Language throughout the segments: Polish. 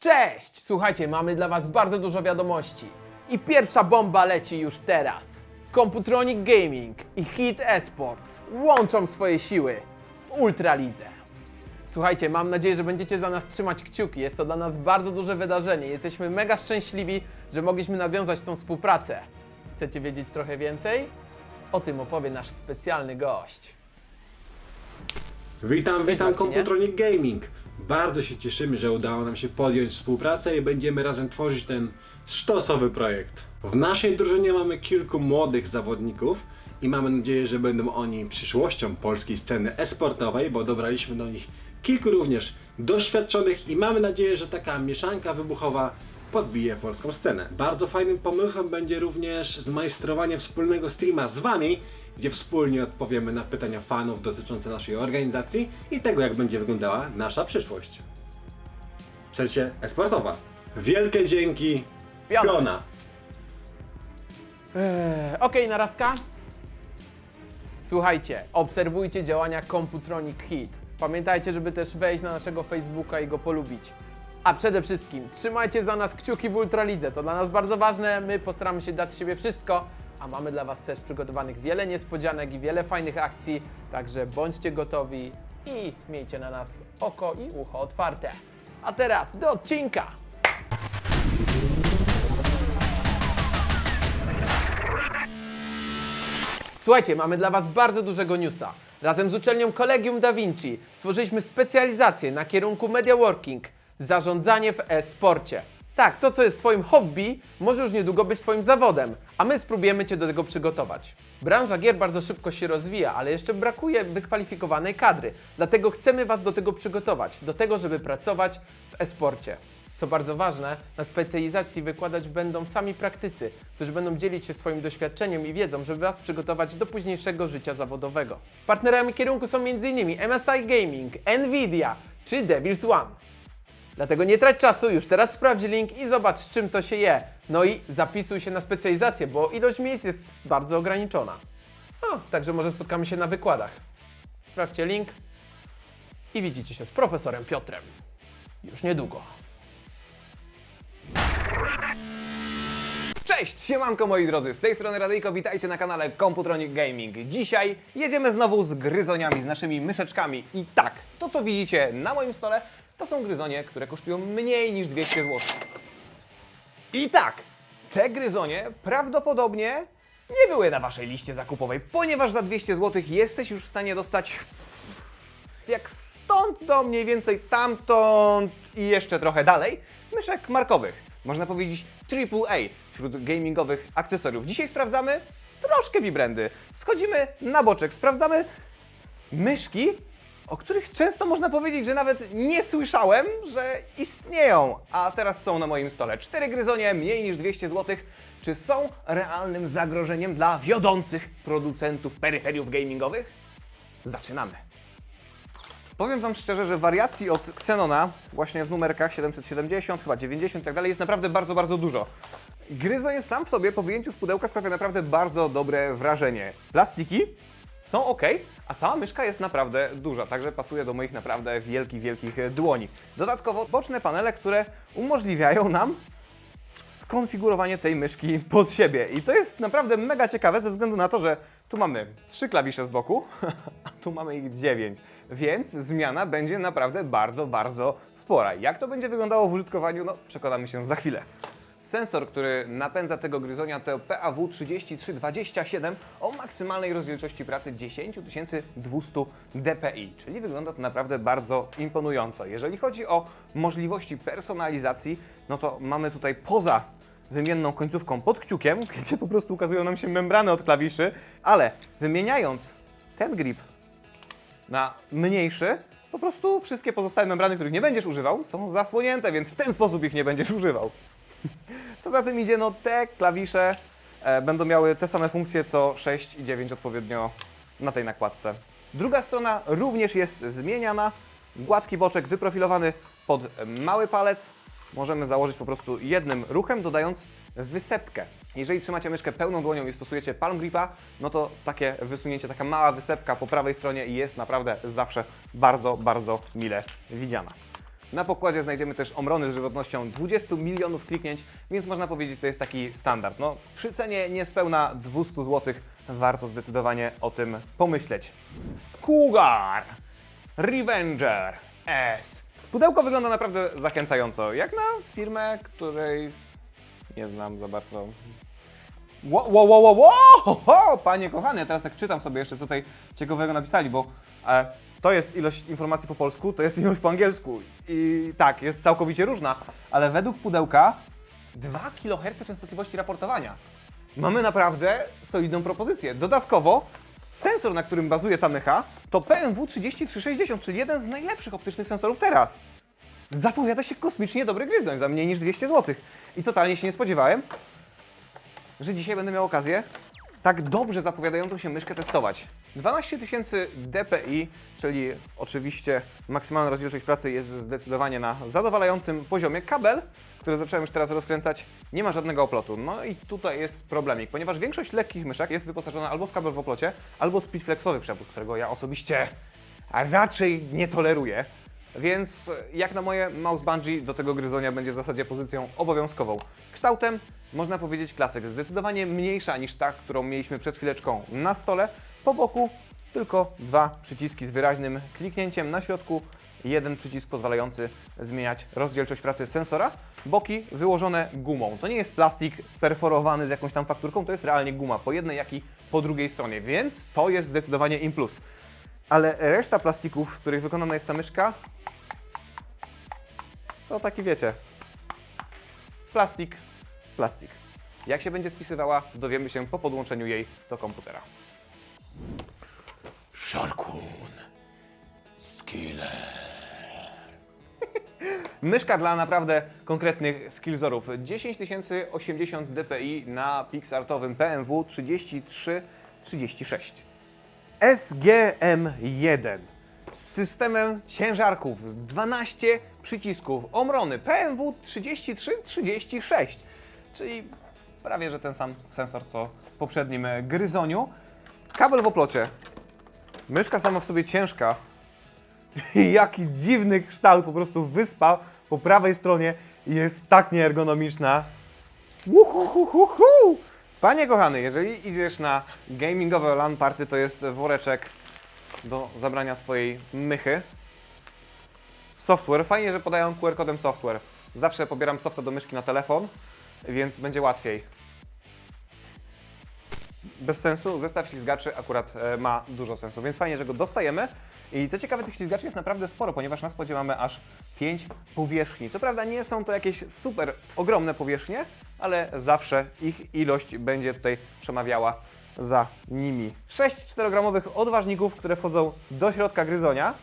Cześć! Słuchajcie, mamy dla Was bardzo dużo wiadomości. I pierwsza bomba leci już teraz. Computronic Gaming i Hit Esports łączą swoje siły w Ultralidze. Słuchajcie, mam nadzieję, że będziecie za nas trzymać kciuki. Jest to dla nas bardzo duże wydarzenie. Jesteśmy mega szczęśliwi, że mogliśmy nawiązać tą współpracę. Chcecie wiedzieć trochę więcej? O tym opowie nasz specjalny gość. Witam, witam Marcinie. Computronic Gaming. Bardzo się cieszymy, że udało nam się podjąć współpracę i będziemy razem tworzyć ten sztosowy projekt. W naszej drużynie mamy kilku młodych zawodników i mamy nadzieję, że będą oni przyszłością polskiej sceny esportowej, bo dobraliśmy do nich kilku również doświadczonych i mamy nadzieję, że taka mieszanka wybuchowa podbije polską scenę. Bardzo fajnym pomysłem będzie również zmajstrowanie wspólnego streama z Wami, gdzie wspólnie odpowiemy na pytania fanów dotyczące naszej organizacji i tego, jak będzie wyglądała nasza przyszłość. W sensie esportowa. Wielkie dzięki, Piona. Piona. Eee, Okej, narazka. Słuchajcie, obserwujcie działania Computronic Hit. Pamiętajcie, żeby też wejść na naszego Facebooka i go polubić. A przede wszystkim trzymajcie za nas kciuki w Ultralidze. To dla nas bardzo ważne. My postaramy się dać z siebie wszystko, a mamy dla Was też przygotowanych wiele niespodzianek i wiele fajnych akcji. Także bądźcie gotowi i miejcie na nas oko i ucho otwarte. A teraz do odcinka! Słuchajcie, mamy dla Was bardzo dużego newsa. Razem z uczelnią Collegium Da Vinci stworzyliśmy specjalizację na kierunku Media Working, zarządzanie w e-sporcie. Tak, to co jest Twoim hobby, może już niedługo być Twoim zawodem, a my spróbujemy Cię do tego przygotować. Branża gier bardzo szybko się rozwija, ale jeszcze brakuje wykwalifikowanej kadry, dlatego chcemy Was do tego przygotować, do tego, żeby pracować w e-sporcie. Co bardzo ważne, na specjalizacji wykładać będą sami praktycy, którzy będą dzielić się swoim doświadczeniem i wiedzą, żeby Was przygotować do późniejszego życia zawodowego. Partnerami kierunku są m.in. MSI Gaming, Nvidia czy Devils One. Dlatego nie trać czasu, już teraz sprawdź link i zobacz z czym to się je. No i zapisuj się na specjalizację, bo ilość miejsc jest bardzo ograniczona. No, także może spotkamy się na wykładach. Sprawdźcie link i widzicie się z profesorem Piotrem. Już niedługo. Cześć, siemanko moi drodzy, z tej strony Radyjko, witajcie na kanale Computronic Gaming. Dzisiaj jedziemy znowu z gryzoniami, z naszymi myszeczkami. I tak, to co widzicie na moim stole, to są gryzonie, które kosztują mniej niż 200 zł. I tak, te gryzonie prawdopodobnie nie były na waszej liście zakupowej, ponieważ za 200 zł jesteś już w stanie dostać jak stąd do mniej więcej tamtąd i jeszcze trochę dalej, myszek markowych. Można powiedzieć AAA wśród gamingowych akcesoriów. Dzisiaj sprawdzamy troszkę vibrandy. Schodzimy na boczek, sprawdzamy myszki, o których często można powiedzieć, że nawet nie słyszałem, że istnieją, a teraz są na moim stole. Cztery gryzonie, mniej niż 200 zł. Czy są realnym zagrożeniem dla wiodących producentów peryferiów gamingowych? Zaczynamy. Powiem Wam szczerze, że wariacji od Xenona, właśnie w numerkach 770, chyba 90 i tak dalej, jest naprawdę bardzo, bardzo dużo. Gryzoń sam w sobie po wyjęciu z pudełka sprawia naprawdę bardzo dobre wrażenie. Plastiki są ok, a sama myszka jest naprawdę duża, także pasuje do moich naprawdę wielkich, wielkich e, dłoni. Dodatkowo boczne panele, które umożliwiają nam skonfigurowanie tej myszki pod siebie. I to jest naprawdę mega ciekawe ze względu na to, że tu mamy trzy klawisze z boku, a tu mamy ich dziewięć. Więc zmiana będzie naprawdę bardzo, bardzo spora. Jak to będzie wyglądało w użytkowaniu, no przekonamy się za chwilę. Sensor, który napędza tego gryzonia to PAW3327 o maksymalnej rozdzielczości pracy 10200 dpi, czyli wygląda to naprawdę bardzo imponująco. Jeżeli chodzi o możliwości personalizacji, no to mamy tutaj poza wymienną końcówką pod kciukiem, gdzie po prostu ukazują nam się membrany od klawiszy, ale wymieniając ten grip na mniejszy, po prostu wszystkie pozostałe membrany, których nie będziesz używał, są zasłonięte, więc w ten sposób ich nie będziesz używał. Co za tym idzie, no te klawisze e, będą miały te same funkcje co 6 i 9 odpowiednio na tej nakładce. Druga strona również jest zmieniana. Gładki boczek wyprofilowany pod mały palec. Możemy założyć po prostu jednym ruchem, dodając wysepkę. Jeżeli trzymacie myszkę pełną dłonią i stosujecie palm gripa, no to takie wysunięcie, taka mała wysepka po prawej stronie jest naprawdę zawsze bardzo, bardzo mile widziana. Na pokładzie znajdziemy też omrony z żywotnością 20 milionów kliknięć, więc można powiedzieć, to jest taki standard. No, przy cenie niespełna 200 zł warto zdecydowanie o tym pomyśleć. Cougar Revenger S. Pudełko wygląda naprawdę zachęcająco, jak na firmę, której nie znam za bardzo. Ło, ło, ło, ło! Ho, ho! Panie kochany, ja teraz tak czytam sobie jeszcze, co tutaj ciekawego napisali, bo e, to jest ilość informacji po polsku, to jest ilość po angielsku. I tak, jest całkowicie różna, ale według pudełka 2 kHz częstotliwości raportowania. Mamy naprawdę solidną propozycję. Dodatkowo sensor, na którym bazuje ta mycha, to PMW 3360, czyli jeden z najlepszych optycznych sensorów teraz. Zapowiada się kosmicznie dobry gryzoń za mniej niż 200 zł. I totalnie się nie spodziewałem, że dzisiaj będę miał okazję tak dobrze zapowiadającą się myszkę testować. 12 000 dpi, czyli oczywiście maksymalna rozdzielczość pracy jest zdecydowanie na zadowalającym poziomie. Kabel, który zacząłem już teraz rozkręcać, nie ma żadnego oplotu. No i tutaj jest problemik, ponieważ większość lekkich myszek jest wyposażona albo w kabel w oplocie, albo speedflexowy przewód, którego ja osobiście raczej nie toleruję. Więc jak na moje mouse bungee do tego gryzonia będzie w zasadzie pozycją obowiązkową. Kształtem można powiedzieć klasyk, zdecydowanie mniejsza niż ta, którą mieliśmy przed chwileczką na stole. Po boku tylko dwa przyciski z wyraźnym kliknięciem na środku, jeden przycisk pozwalający zmieniać rozdzielczość pracy sensora. Boki wyłożone gumą. To nie jest plastik perforowany z jakąś tam fakturką, to jest realnie guma po jednej jak i po drugiej stronie, więc to jest zdecydowanie im plus. Ale reszta plastików, w których wykonana jest ta myszka, to taki wiecie, plastik, plastik. Jak się będzie spisywała, dowiemy się po podłączeniu jej do komputera. Sharkun. Skiller. Myszka dla naprawdę konkretnych skillzorów. 10080 dpi na pixartowym PMW 3336. SGM1 z systemem ciężarków, z 12 przycisków, omrony PMW 3336, czyli prawie że ten sam sensor co w poprzednim e, gryzoniu. Kabel w oplocie. Myszka sama w sobie ciężka, jaki dziwny kształt, po prostu wyspa po prawej stronie jest tak nieergonomiczna. Uhuhuhuhu. Panie kochany, jeżeli idziesz na gamingowe LAN party, to jest woreczek do zabrania swojej mychy. Software, fajnie, że podają QR kodem software. Zawsze pobieram softa do myszki na telefon, więc będzie łatwiej. Bez sensu, zestaw ślizgaczy akurat e, ma dużo sensu, więc fajnie, że go dostajemy. I co ciekawe, tych ślizgaczy jest naprawdę sporo, ponieważ na spodzie mamy aż 5 powierzchni. Co prawda nie są to jakieś super ogromne powierzchnie, ale zawsze ich ilość będzie tutaj przemawiała za nimi. 6 4-gramowych odważników, które wchodzą do środka gryzonia.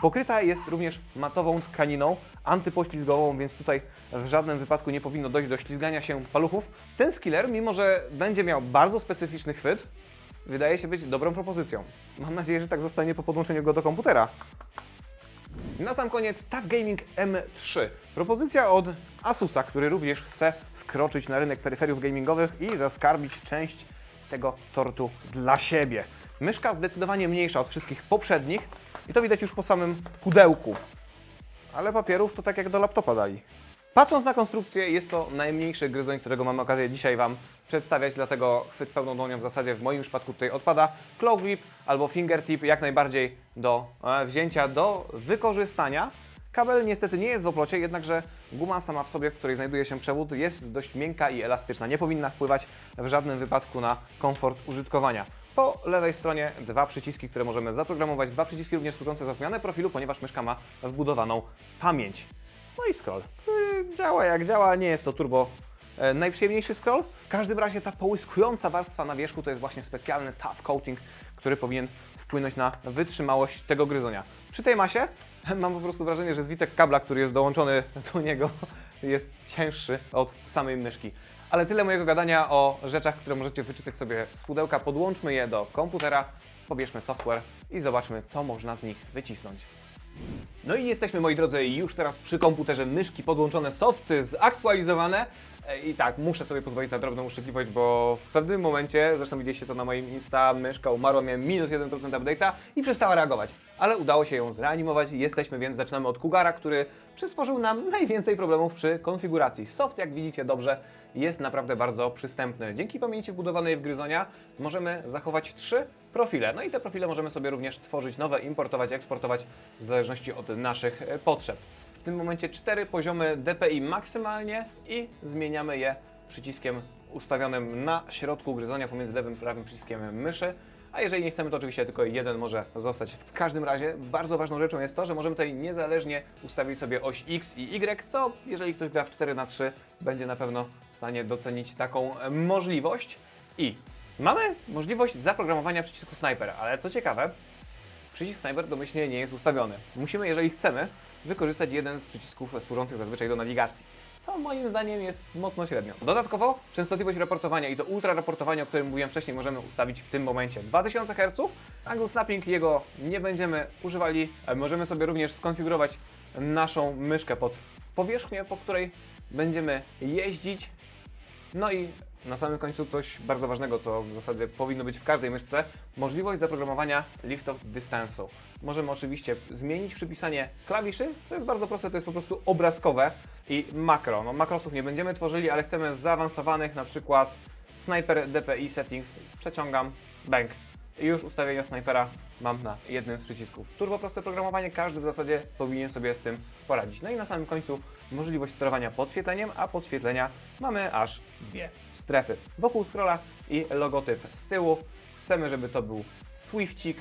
Pokryta jest również matową tkaniną antypoślizgową, więc tutaj w żadnym wypadku nie powinno dojść do ślizgania się paluchów. Ten skiller, mimo że będzie miał bardzo specyficzny chwyt, wydaje się być dobrą propozycją. Mam nadzieję, że tak zostanie po podłączeniu go do komputera. Na sam koniec TAF Gaming M3. Propozycja od Asusa, który również chce wkroczyć na rynek peryferiów gamingowych i zaskarbić część tego tortu dla siebie. Myszka zdecydowanie mniejsza od wszystkich poprzednich i to widać już po samym pudełku. Ale papierów to tak jak do laptopa dali. Patrząc na konstrukcję, jest to najmniejszy gryzoń, którego mam okazję dzisiaj Wam przedstawiać, dlatego chwyt pełną dłonią w zasadzie w moim przypadku tutaj odpada. Claw grip albo fingertip jak najbardziej do e, wzięcia, do wykorzystania. Kabel niestety nie jest w oplocie, jednakże guma sama w sobie, w której znajduje się przewód, jest dość miękka i elastyczna. Nie powinna wpływać w żadnym wypadku na komfort użytkowania. Po lewej stronie dwa przyciski, które możemy zaprogramować, dwa przyciski również służące za zmianę profilu, ponieważ myszka ma wbudowaną pamięć. No i scroll, który działa jak działa, nie jest to turbo e, najprzyjemniejszy scroll. W każdym razie ta połyskująca warstwa na wierzchu to jest właśnie specjalny tough coating, który powinien wpłynąć na wytrzymałość tego gryzonia. Przy tej masie mam po prostu wrażenie, że zwitek kabla, który jest dołączony do niego jest cięższy od samej myszki. Ale tyle mojego gadania o rzeczach, które możecie wyczytać sobie z pudełka. Podłączmy je do komputera, pobierzmy software i zobaczmy, co można z nich wycisnąć. No i jesteśmy, moi drodzy, już teraz przy komputerze myszki podłączone, softy zaktualizowane, I tak, muszę sobie pozwolić na drobną uszczypliwość, bo w pewnym momencie, zresztą widzieliście to na moim Insta, myszka umarła, miałem minus 1% update'a i przestała reagować. Ale udało się ją zreanimować, jesteśmy, więc zaczynamy od Kugara, który przysporzył nam najwięcej problemów przy konfiguracji. Soft, jak widzicie dobrze, jest naprawdę bardzo przystępny. Dzięki pamięci wbudowanej w Gryzonia możemy zachować trzy profile. No i te profile możemy sobie również tworzyć nowe, importować, eksportować w zależności od naszych potrzeb. W tym momencie cztery poziomy DPI maksymalnie i zmieniamy je przyciskiem ustawionym na środku gryzonia pomiędzy lewym i prawym przyciskiem myszy. A jeżeli nie chcemy, to oczywiście tylko jeden może zostać. W każdym razie bardzo ważną rzeczą jest to, że możemy tutaj niezależnie ustawić sobie oś X i Y, co jeżeli ktoś gra w 4 na 3 będzie na pewno w stanie docenić taką możliwość. I mamy możliwość zaprogramowania przycisku Sniper, ale co ciekawe, przycisk Sniper domyślnie nie jest ustawiony. Musimy, jeżeli chcemy, wykorzystać jeden z przycisków służących zazwyczaj do nawigacji. Co moim zdaniem jest mocno średnio. Dodatkowo częstotliwość raportowania i to ultra raportowanie, o którym mówiłem wcześniej, możemy ustawić w tym momencie 2000 Hz. Angle snapping jego nie będziemy używali. Możemy sobie również skonfigurować naszą myszkę pod powierzchnię, po której będziemy jeździć. No i na samym końcu coś bardzo ważnego, co w zasadzie powinno być w każdej myszce, możliwość zaprogramowania lift of. Możemy oczywiście zmienić przypisanie klawiszy, co jest bardzo proste, to jest po prostu obrazkowe i makro. No makrosów nie będziemy tworzyli, ale chcemy zaawansowanych, na przykład sniper DPI settings, przeciągam, bang. Już ustawienia snajpera mam na jednym z przycisków. Turbo proste programowanie, każdy w zasadzie powinien sobie z tym poradzić. No i na samym końcu możliwość sterowania podświetleniem, a podświetlenia mamy aż dwie strefy. Wokół scrolla i logotyp z tyłu. Chcemy, żeby to był Swiftik.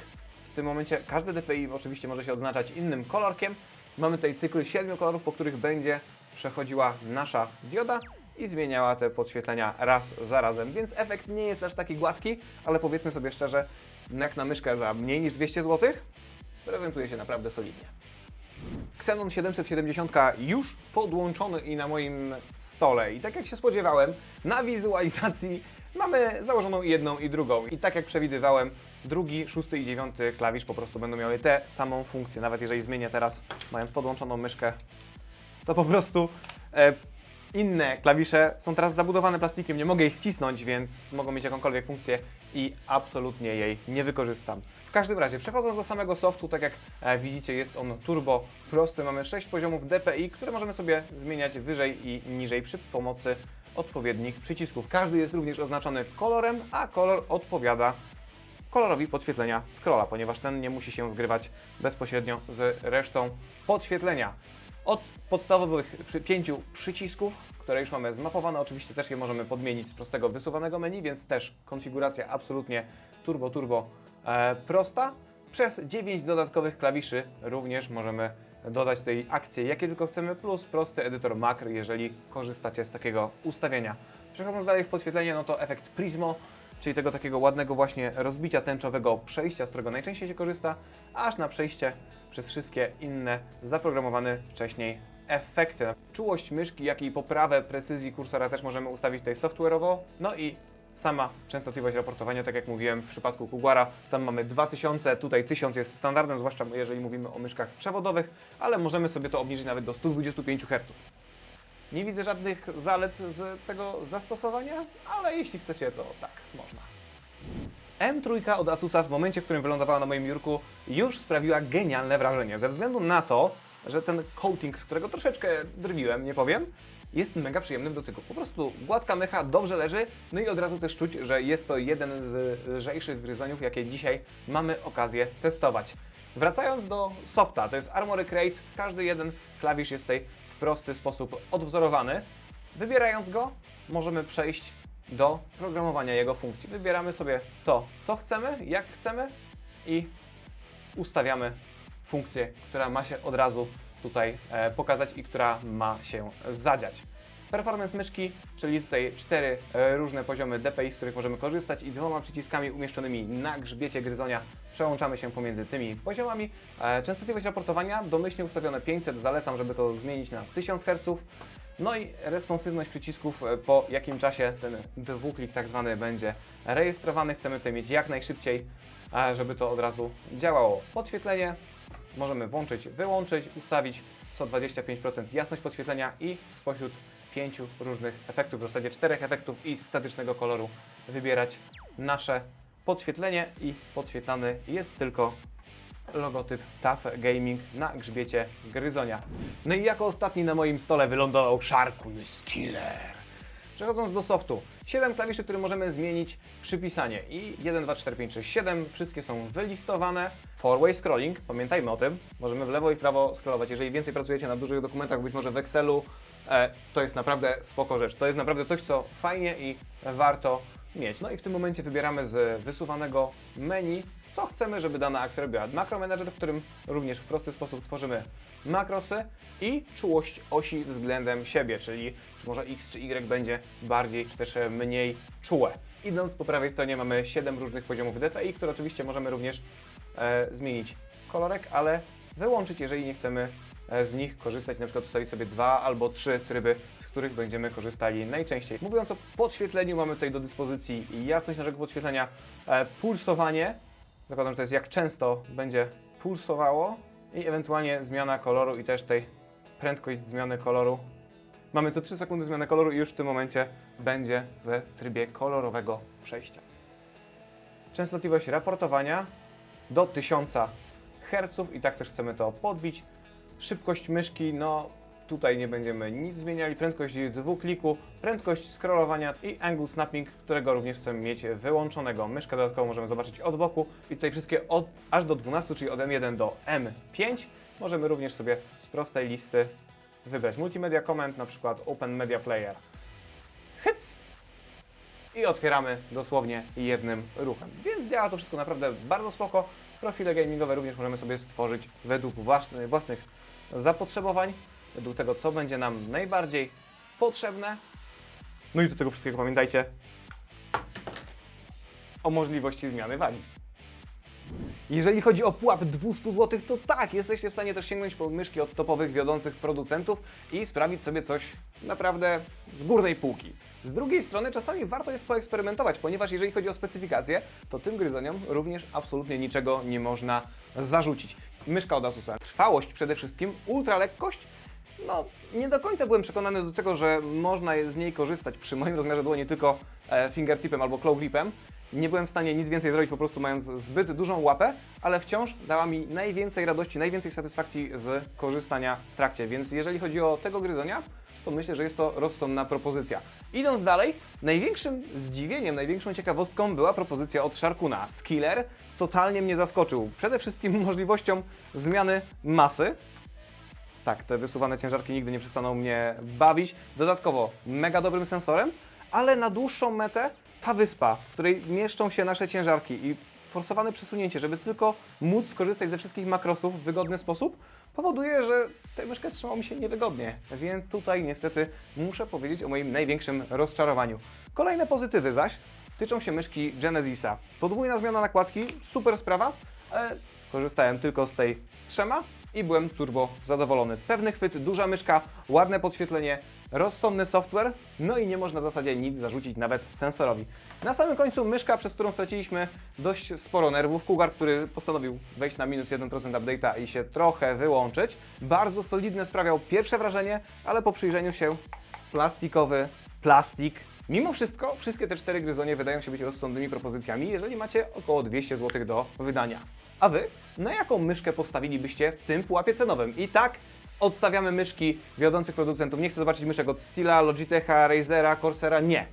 W tym momencie każdy DPI oczywiście może się odznaczać innym kolorkiem. Mamy tutaj cykl siedmiu kolorów, po których będzie przechodziła nasza dioda i zmieniała te podświetlenia raz za razem, więc efekt nie jest aż taki gładki, ale powiedzmy sobie szczerze, jak na myszkę za mniej niż 200 zł, prezentuje się naprawdę solidnie. Xenon 770 już podłączony i na moim stole. I tak jak się spodziewałem, na wizualizacji mamy założoną jedną i drugą. I tak jak przewidywałem, drugi, szósty i dziewiąty klawisz po prostu będą miały tę samą funkcję. Nawet jeżeli zmienię teraz, mając podłączoną myszkę, to po prostu e, inne klawisze są teraz zabudowane plastikiem, nie mogę ich wcisnąć, więc mogą mieć jakąkolwiek funkcję i absolutnie jej nie wykorzystam. W każdym razie, przechodząc do samego softu, tak jak e, widzicie, jest on turbo prosty. Mamy 6 poziomów DPI, które możemy sobie zmieniać wyżej i niżej przy pomocy odpowiednich przycisków. Każdy jest również oznaczony kolorem, a kolor odpowiada kolorowi podświetlenia scrolla, ponieważ ten nie musi się zgrywać bezpośrednio z resztą podświetlenia. Od podstawowych przy, pięciu przycisków, które już mamy zmapowane, oczywiście też je możemy podmienić z prostego wysuwanego menu, więc też konfiguracja absolutnie turbo, turbo e, prosta. Przez 9 dodatkowych klawiszy również możemy dodać tutaj akcje, jakie tylko chcemy, plus prosty edytor makr, jeżeli korzystacie z takiego ustawienia. Przechodząc dalej w podświetlenie, no to efekt Prismo, czyli tego takiego ładnego właśnie rozbicia tęczowego przejścia, z którego najczęściej się korzysta, aż na przejście przez wszystkie inne zaprogramowane wcześniej efekty. Czułość myszki, jak i poprawę precyzji kursora też możemy ustawić tutaj software'owo. No i sama częstotliwość raportowania, tak jak mówiłem w przypadku Kugara, tam mamy 2000, tutaj 1000 jest standardem, zwłaszcza jeżeli mówimy o myszkach przewodowych, ale możemy sobie to obniżyć nawet do 125 Hz. Nie widzę żadnych zalet z tego zastosowania, ale jeśli chcecie, to tak, można. M3 od Asusa w momencie, w którym wylądowała na moim biurku, już sprawiła genialne wrażenie. Ze względu na to, że ten coating, z którego troszeczkę drwiłem, nie powiem, jest mega przyjemny w dotyku. Po prostu gładka mecha dobrze leży, no i od razu też czuć, że jest to jeden z lżejszych gryzoniów, jakie dzisiaj mamy okazję testować. Wracając do softa, to jest Armory Crate, każdy jeden klawisz jest w prosty sposób odwzorowany. Wybierając go, możemy przejść do programowania jego funkcji. Wybieramy sobie to, co chcemy, jak chcemy i ustawiamy funkcję, która ma się od razu tutaj e, pokazać i która ma się zadziać. Performance myszki, czyli tutaj cztery e, różne poziomy DPI, z których możemy korzystać i dwoma przyciskami umieszczonymi na grzbiecie gryzonia przełączamy się pomiędzy tymi poziomami. E, częstotliwość raportowania domyślnie ustawione 500, zalecam, żeby to zmienić na 1000 Hz. No i responsywność przycisków, e, po jakim czasie ten dwuklik tak zwany będzie rejestrowany. Chcemy tutaj mieć jak najszybciej, żeby to od razu działało. Podświetlenie możemy włączyć, wyłączyć, ustawić co 25% jasność podświetlenia i spośród pięciu różnych efektów, w zasadzie czterech efektów i statycznego koloru wybierać nasze podświetlenie i podświetlany jest tylko logotyp TAF Gaming na grzbiecie gryzonia. No i jako ostatni na moim stole wylądował Sharkus Killer. Przechodząc do softu, 7 klawiszy, które możemy zmienić przypisanie i 1, 2, 4, 5, 6, 7, wszystkie są wylistowane. Four-way scrolling, pamiętajmy o tym, możemy w lewo i w prawo scrollować. Jeżeli więcej pracujecie na dużych dokumentach, być może w Excelu, to jest naprawdę spoko rzecz. To jest naprawdę coś, co fajnie i warto mieć. No i w tym momencie wybieramy z wysuwanego menu, co chcemy, żeby dana akcja robiła. Macro Manager, w którym również w prosty sposób tworzymy makrosy i czułość osi względem siebie, czyli czy może X czy Y będzie bardziej czy też mniej czułe. Idąc po prawej stronie mamy 7 różnych poziomów DPI, które oczywiście możemy również e, zmienić kolorek, ale wyłączyć, jeżeli nie chcemy e, z nich korzystać, na przykład ustawić sobie dwa albo trzy tryby, z których będziemy korzystali najczęściej. Mówiąc o podświetleniu, mamy tutaj do dyspozycji jasność naszego podświetlenia, e, pulsowanie, zakładam, że to jest jak często będzie pulsowało i ewentualnie zmiana koloru i też tej prędkość zmiany koloru. Mamy co 3 sekundy zmianę koloru i już w tym momencie będzie w trybie kolorowego przejścia. Częstotliwość raportowania do 1000 Hz i tak też chcemy to podbić. Szybkość myszki, no tutaj nie będziemy nic zmieniali. Prędkość dwukliku, prędkość scrollowania i angle snapping, którego również chcemy mieć wyłączonego. Myszkę dodatkowo możemy zobaczyć od boku i tutaj wszystkie od, aż do 12, czyli od M1 do M5. Możemy również sobie z prostej listy wybrać Multimedia Comment, na przykład Open Media Player. Hyc! i otwieramy dosłownie jednym ruchem. Więc działa to wszystko naprawdę bardzo spoko. Profile gamingowe również możemy sobie stworzyć według własnych, własnych zapotrzebowań, według tego, co będzie nam najbardziej potrzebne. No i do tego wszystkiego pamiętajcie o możliwości zmiany wagi. Jeżeli chodzi o pułap 200 zł, to tak, jesteście w stanie też sięgnąć po myszki od topowych, wiodących producentów i sprawić sobie coś naprawdę z górnej półki. Z drugiej strony czasami warto jest poeksperymentować, ponieważ jeżeli chodzi o specyfikację, to tym gryzoniom również absolutnie niczego nie można zarzucić. Myszka od Asusa. Trwałość przede wszystkim, ultralekkość, no, nie do końca byłem przekonany do tego, że można z niej korzystać przy moim rozmiarze dłoni tylko e, fingertipem albo claw gripem. Nie byłem w stanie nic więcej zrobić, po prostu mając zbyt dużą łapę, ale wciąż dała mi najwięcej radości, najwięcej satysfakcji z korzystania w trakcie. Więc jeżeli chodzi o tego gryzonia, to myślę, że jest to rozsądna propozycja. Idąc dalej, największym zdziwieniem, największą ciekawostką była propozycja od Sharkuna. Skiller totalnie mnie zaskoczył. Przede wszystkim możliwością zmiany masy, tak, te wysuwane ciężarki nigdy nie przestaną mnie bawić. Dodatkowo mega dobrym sensorem, ale na dłuższą metę ta wyspa, w której mieszczą się nasze ciężarki i forsowane przesunięcie, żeby tylko móc skorzystać ze wszystkich makrosów w wygodny sposób, powoduje, że tę myszkę trzymało mi się niewygodnie. Więc tutaj niestety muszę powiedzieć o moim największym rozczarowaniu. Kolejne pozytywy zaś tyczą się myszki Genesisa. Podwójna zmiana nakładki, super sprawa, ale korzystałem tylko z tej z trzema i byłem turbo zadowolony. Pewny chwyt, duża myszka, ładne podświetlenie, rozsądny software, no i nie można w zasadzie nic zarzucić nawet sensorowi. Na samym końcu myszka, przez którą straciliśmy dość sporo nerwów. Kugar, który postanowił wejść na minus 1% update'a i się trochę wyłączyć. Bardzo solidne sprawiał pierwsze wrażenie, ale po przyjrzeniu się plastikowy plastik. Mimo wszystko, wszystkie te cztery gryzonie wydają się być rozsądnymi propozycjami, jeżeli macie około 200 zł do wydania. A Wy, na jaką myszkę postawilibyście w tym pułapie cenowym? I tak, odstawiamy myszki wiodących producentów. Nie chcę zobaczyć myszek od Stila, Logitecha, Razera, Corsera, nie.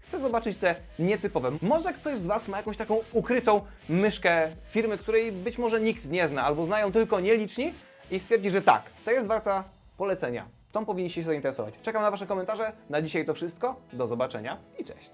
Chcę zobaczyć te nietypowe. Może ktoś z Was ma jakąś taką ukrytą myszkę firmy, której być może nikt nie zna, albo znają tylko nieliczni i stwierdzi, że tak, to jest warta polecenia. Tą powinniście się zainteresować. Czekam na Wasze komentarze. Na dzisiaj to wszystko. Do zobaczenia i cześć.